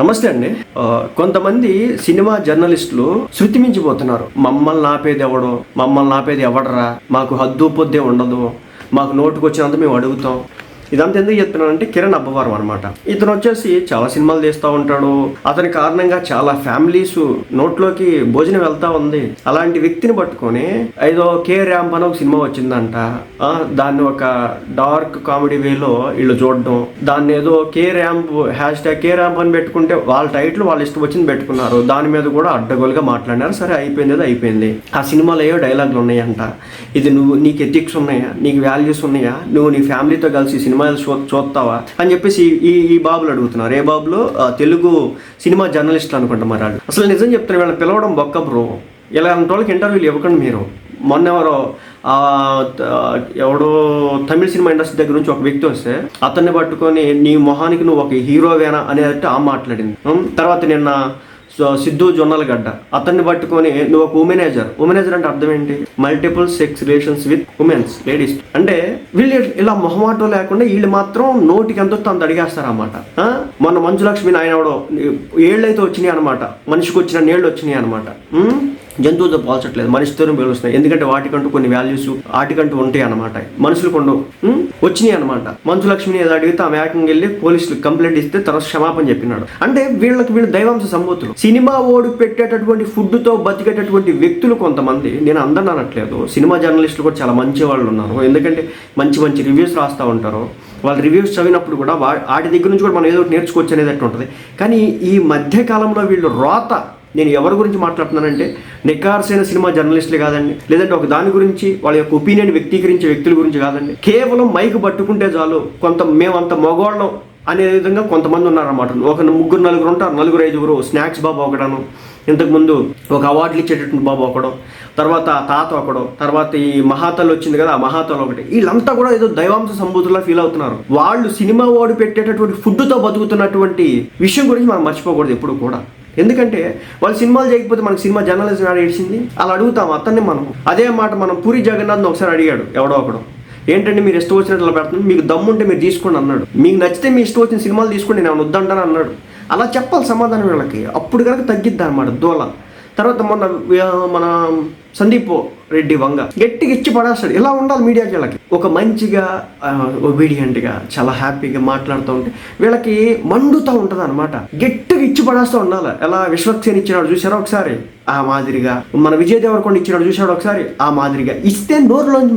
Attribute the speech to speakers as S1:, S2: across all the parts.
S1: నమస్తే అండి. కొంతమంది సినిమా జర్నలిస్టులు శృతి మించిపోతున్నారు మమ్మల్ని ఆపేది ఎవడో? మమ్మల్ని ఆపేది ఎవడరా? మాకు హద్దు పొద్దే ఉండదు. మాకు నోటుకు వచ్చినంత మేము అడుగుతాం. ఇదంతా ఎందుకు చెప్తున్నానంటే కిరణ్ అబ్బవరం అనమాట ఇతను వచ్చేసి చాలా సినిమాలు తీస్తూ ఉంటాడు. అతని కారణంగా చాలా ఫ్యామిలీస్ నోట్లోకి భోజనం వెళ్తా ఉంది. అలాంటి వ్యక్తిని పట్టుకొని ఏదో కే ర్యాంప్ అని ఒక సినిమా వచ్చిందంట. దాన్ని ఒక డార్క్ కామెడీ వేలో వీళ్ళు చూడడం. దాన్ని ఏదో K ramp hashtag K ramp అని పెట్టుకుంటే వాళ్ళ టైటిల్ వాళ్ళ ఇష్టం వచ్చింది పెట్టుకున్నారు. దాని మీద కూడా అడ్డగోలుగా మాట్లాడినారు. సరే అయిపోయింది అది అయిపోయింది. ఆ సినిమాలో ఏవో డైలాగులు ఉన్నాయంట. ఇది నువ్వు నీకు ఎథిక్స్ ఉన్నాయా? నీకు వాల్యూస్ ఉన్నాయా? నువ్వు నీ ఫ్యామిలీతో కలిసి సినిమా సినిమాలు చూ చూస్తావా? అని చెప్పేసి ఈ ఈ బాబులు అడుగుతున్నారు. ఏ బాబులు? తెలుగు సినిమా జర్నలిస్టులు అనుకుంటా మరి వాళ్ళు. అసలు నిజం చెప్తున్నా వీళ్ళని పిలవడం బొక్క బ్రో. ఇలా అంత వాళ్ళకి ఇంటర్వ్యూలు ఇవ్వకండి మీరు. మొన్న ఎవరో ఎవడో తమిళ సినిమా ఇండస్ట్రీ దగ్గర నుంచి ఒక వ్యక్తి వస్తే అతన్ని పట్టుకొని నీ మొహానికి నువ్వు ఒక హీరోవేనా అనేది ఆ మాట్లాడింది. తర్వాత నిన్న సిద్ధు జొన్నలగడ్డ అతన్ని పట్టుకొని నువ్వు ఒక ఉమెనేజర్ ఉమెనేజర్ అంటే అర్థం ఏంటి? Multiple sex relations with womens ladies అంటే వీళ్ళు ఇలా మొహమాటం లేకుండా వీళ్ళు మాత్రం నోటికి ఎంత తను అంత అడిగేస్తారు అనమాట మొన్న మంజులక్ష్మి ఆయన ఏళ్ళైతే వచ్చినాయి అనమాట మనిషికి వచ్చిన నీళ్ళు వచ్చినాయి అనమాట జంతువులతో పోల్చట్లేదు మనిషితోనే పిలుస్తున్నాయి. ఎందుకంటే వాటికంటూ కొన్ని వాల్యూస్ వాటికంటూ ఉంటాయి అనమాట మనుషులు కొండ వచ్చినాయి అనమాట మంచు లక్ష్మిని ఏదో అడిగితే ఆమె ఏకంగా వెళ్ళి పోలీసులు కంప్లైంట్ ఇస్తే తర్వాత క్షమాపణ చెప్పినాడు. అంటే వీళ్ళకి వీళ్ళు దైవాంశ సంబూతులు. సినిమా ఓడి పెట్టేటటువంటి ఫుడ్తో బతికేటటువంటి వ్యక్తులు కొంతమంది. నేను అందరిని అనట్లేదు సినిమా జర్నలిస్టులు కూడా చాలా మంచి వాళ్ళు ఉన్నారు. ఎందుకంటే మంచి మంచి రివ్యూస్ రాస్తూ ఉంటారు. వాళ్ళ రివ్యూస్ చదివినప్పుడు కూడా వాటి దగ్గర నుంచి కూడా మనం ఏదో ఒకటి నేర్చుకోవచ్చు అనేది ఉంటుంది. కానీ ఈ మధ్యకాలంలో వీళ్ళు రోత నేను ఎవరి గురించి మాట్లాడుతున్నానంటే నిఖార్సైన సినిమా జర్నలిస్టులు కాదండి. లేదంటే ఒక దాని గురించి వాళ్ళ యొక్క ఒపీనియన్ వ్యక్తీకరించే వ్యక్తుల గురించి కాదండి. కేవలం మైక్ పట్టుకుంటే చాలు కొంత మేమంత మగవాళ్ళం అనే విధంగా కొంతమంది ఉన్నారన్నమాట. ఒక ముగ్గురు నలుగురు ఉంటారు. నలుగురు ఐదుగురు స్నాక్స్ బాబు ఒకడను. ఇంతకుముందు ఒక అవార్డులు ఇచ్చేటటువంటి బాబు ఒకడు. తర్వాత తాత ఒకడు. తర్వాత ఈ మహాతలు వచ్చింది కదా ఆ మహాతలు ఒకటి. వీళ్ళంతా కూడా ఏదో దైవాంశ సంబూతులా ఫీల్ అవుతున్నారు. వాళ్ళు సినిమా ఓడి పెట్టేటటువంటి ఫుడ్తో బతుకుతున్నటువంటి విషయం గురించి మనం మర్చిపోకూడదు ఎప్పుడు కూడా. ఎందుకంటే వాళ్ళు సినిమాలు చేయకపోతే మనకి సినిమా జర్నలిజం ఆడ ఏడిచింది? అలా అడుగుతాం అతన్ని మనం. అదే మాట మనం పూరి జగన్నాథ్ ఒకసారి అడిగాడు ఎవడో ఒకడు. ఏంటంటే మీరు ఇష్టం వచ్చినట్లు అలా పెడుతుంది మీకు దమ్ముంటే మీరు తీసుకోండి అన్నాడు. మీకు నచ్చితే మీ ఇష్టం వచ్చిన సినిమాలు తీసుకోండి నేను వద్దంటాను అన్నాడు. అలా చెప్పాలి సమాధానం వీళ్ళకి. అప్పుడు కనుక తగ్గిద్ది అనమాట దోళ తర్వాత మొన్న మన సందీప్ రెడ్డి వంగ గట్టిగా ఇచ్చి పడేస్తాడు. ఇలా ఉండాలి మీడియాకి వీళ్ళకి. ఒక మంచిగా ఒబీడియంట్గా చాలా హ్యాపీగా మాట్లాడుతూ ఉంటే వీళ్ళకి మండుతూ ఉంటుంది అనమాట గట్టిగా ఇచ్చి పడేస్తూ ఉండాలి. ఎలా విశ్వక్సేన్ ఇచ్చినాడు చూసారా ఒకసారి? ఆ మాదిరిగా. మన విజయ్ దేవరకొండ ఇచ్చినాడు చూసాడు ఒకసారి? ఆ మాదిరిగా. ఇస్తే నోరులోంచి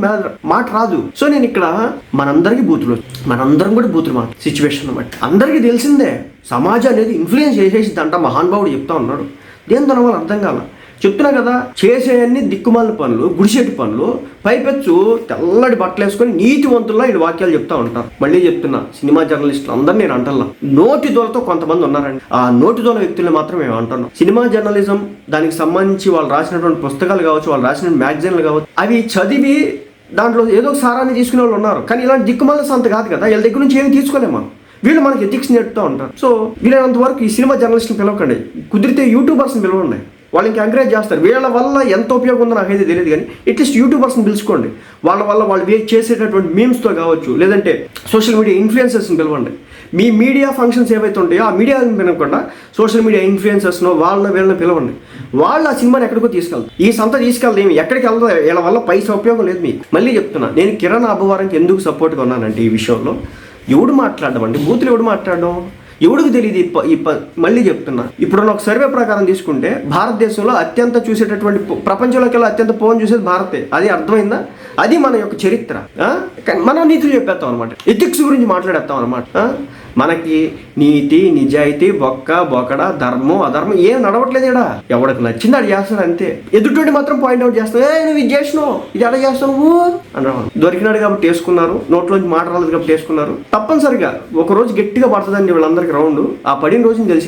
S1: మాట రాదు. సో నేను ఇక్కడ మనందరికీ బూతులు మనందరం కూడా బూతులు మాట సిచ్యువేషన్ బట్టి. అందరికీ తెలిసిందే సమాజం అనేది ఇన్ఫ్లుయెన్స్ చేసేసింది అంట మహానుభావుడు చెప్తా ఉన్నాడు. దేని దాని వల్ల అర్థం కాల? చెప్తున్నా కదా చేసేయన్ని దిక్కుమాల పనులు గుడిసెట్టి పనులు పైపెచ్చు తెల్లటి బట్టలు వేసుకొని నీతివంతుల్లో ఈ వాక్యాలు చెప్తా ఉంటారు మళ్ళీ చెప్తున్నా సినిమా జర్నలిస్టులు అందరు నేను అంటల్లా. నోటి దోలతో కొంతమంది ఉన్నారండి. ఆ నోటి దోల వ్యక్తుల్ని మాత్రం మేము అంటున్నాం. సినిమా జర్నలిజం దానికి సంబంధించి వాళ్ళు రాసినటువంటి పుస్తకాలు కావచ్చు వాళ్ళు రాసిన మ్యాగజైన్లు కావచ్చు అవి చదివి దాంట్లో ఏదో ఒక సారాన్ని తీసుకునే వాళ్ళు ఉన్నారు. కానీ ఇలాంటి దిక్కుమాల సంత కాదు కదా వీళ్ళ దగ్గర నుంచి ఏమి తీసుకోలేము మనం. వీళ్ళు మనకి ఎథిక్స్ నేర్పుతూ ఉంటారు. సో వీళ్ళంత వరకు ఈ సినిమా జర్నలిస్ట్ని పిలవకండి. కుదిరితే యూట్యూబర్స్ని పిలవండి. వాళ్ళు ఇంకా ఎంకరేజ్ చేస్తారు. వీళ్ళ వల్ల ఎంత ఉపయోగం ఉందో నాకైతే తెలియదు కానీ అట్లీస్ట్ యూట్యూబర్స్ని పిలుచుకోండి. వాళ్ళ వల్ల వాళ్ళు వే- చేసేటటువంటి మీమ్స్తో కావచ్చు లేదంటే సోషల్ మీడియా ఇన్ఫ్లుయెన్సర్స్ని పిలవండి. మీ మీడియా ఫంక్షన్స్ ఏవైతే ఉంటాయో ఆ మీడియా పిలవకుండా సోషల్ మీడియా ఇన్ఫ్లుయెన్సర్స్ను వాళ్ళ వీళ్ళని పిలవండి. వాళ్ళు ఆ సినిమాని ఎక్కడికో తీసుకెళ్తారు. ఈ సంత తీసుకెళ్తే ఏమి? ఎక్కడికి వెళ్తా? వీళ్ళ వల్ల పైసా ఉపయోగం లేదు మీకు. మళ్ళీ చెప్తున్నా నేను కిరణ్ అబ్బవారానికి ఎందుకు సపోర్ట్గా ఉన్నానంటే ఈ విషయంలో ఎవడు మాట్లాడడం అండి బూతులు ఎవడు మాట్లాడడం? ఎవడికి తెలియదు ఈ ఈ మళ్ళీ చెప్తున్నా. ఇప్పుడున్న ఒక సర్వే ప్రకారం తీసుకుంటే భారతదేశంలో అత్యంత చూసేటటువంటి ప్రపంచంలోకి అత్యంత ఫోన్ చూసేది భారతే. అది అర్థమైందా? అది మన యొక్క చరిత్ర. మనం నీతులు చెప్పేస్తాం అనమాట ఎథిక్స్ గురించి మాట్లాడేస్తాం అనమాట మనకి నీతి నిజాయితీ బొక్క బొకడ ధర్మం అధర్మం ఏం నడవట్లేదు ఇక్కడ ఎవడికి నచ్చింది అది చేస్తాడు అంతే. ఎదుటి మాత్రం పాయింట్ అవుట్ చేస్తావు ఏ నువ్వు ఇది చేసినావు. ఇది ఎలా చేస్తావు నువ్వు? అన్నాడు దొరికినాడు కాబట్టి వేసుకున్నారు. నోట్లోంచి మాట రాలేదు కాబట్టి వేసుకున్నారు. తప్పనిసరిగా ఒక రోజు గట్టిగా పడుతుందండి వీళ్ళందరికీ రౌండ్. ఆ పడిన రోజుని తెలిసి